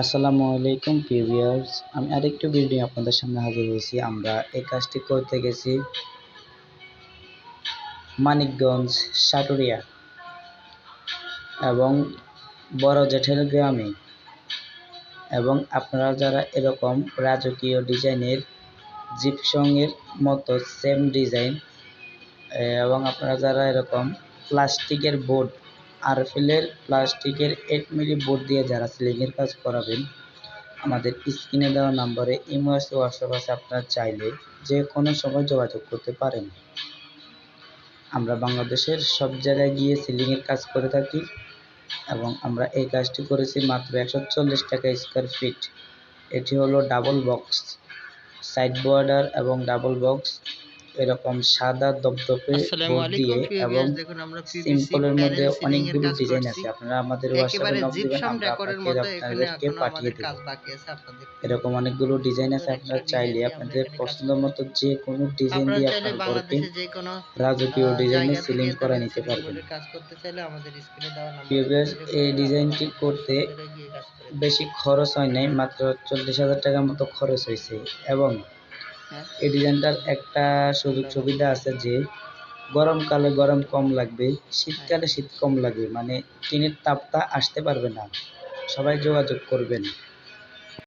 আসসালামু আলাইকুম ভিউয়ার্স। আমি আরেকটু ভিডিও আপনাদের সামনে হাজির হয়েছি। আমরা এই কাজটি করতে গেছি মানিকগঞ্জ সাটুরিয়া এবং বড় জেঠেল গ্রামে। এবং আপনারা যারা এরকম রাজকীয় ডিজাইনের জিপসংয়ের মতো সেম ডিজাইন এবং আপনারা যারা এরকম প্লাস্টিকের বোর্ড আরফেলের প্লাস্টিকের এইট মিলি বোর্ড দিয়ে যারা সিলিংয়ের কাজ করাবেন, আমাদের স্ক্রিনে দেওয়া নাম্বারে ইমো হোয়াটসঅ্যাপ আছে, আপনারা চাইলে যে কোনো সময় যোগাযোগ করতে পারেন। আমরা বাংলাদেশের সব জায়গায় গিয়ে সিলিংয়ের কাজ করে থাকি এবং আমরা এই কাজটি করেছি মাত্র একশো চল্লিশ টাকা স্কোয়ার ফিট। এটি হলো ডাবল বক্স, সাইড বর্ডার এবং ডাবল বক্স। এরকম সাদা দপদপে বোর্ড দিয়ে এবং সিম্পলের মধ্যে অনেকগুলো ডিজাইন আছে। আপনারা আমাদের হোয়াটসঅ্যাপে নক দিবেন আমরা আপনাদেরকে পাঠিয়ে দেব। এরকম অনেকগুলো ডিজাইন আছে আপনারা চাইলে আপনাদের পছন্দ মতো যে কোনো ডিজাইন দিয়ে আপনার কোনো রাজকীয় ডিজাইনে সিলিং করে নিতে পারবেন। এই ডিজাইনটি করতে বেশি খরচ হয় নাই মাত্র চল্লিশ হাজার টাকার মতো খরচ হয়েছে এবং। এই ডিজাইনটার একটা সুযোগ সুবিধা আছে যে গরমকালে গরম কম লাগবে, শীতকালে শীত কম লাগবে মানে টিনের তাপটা আসতে পারবে না। সবাই যোগাযোগ করবেন।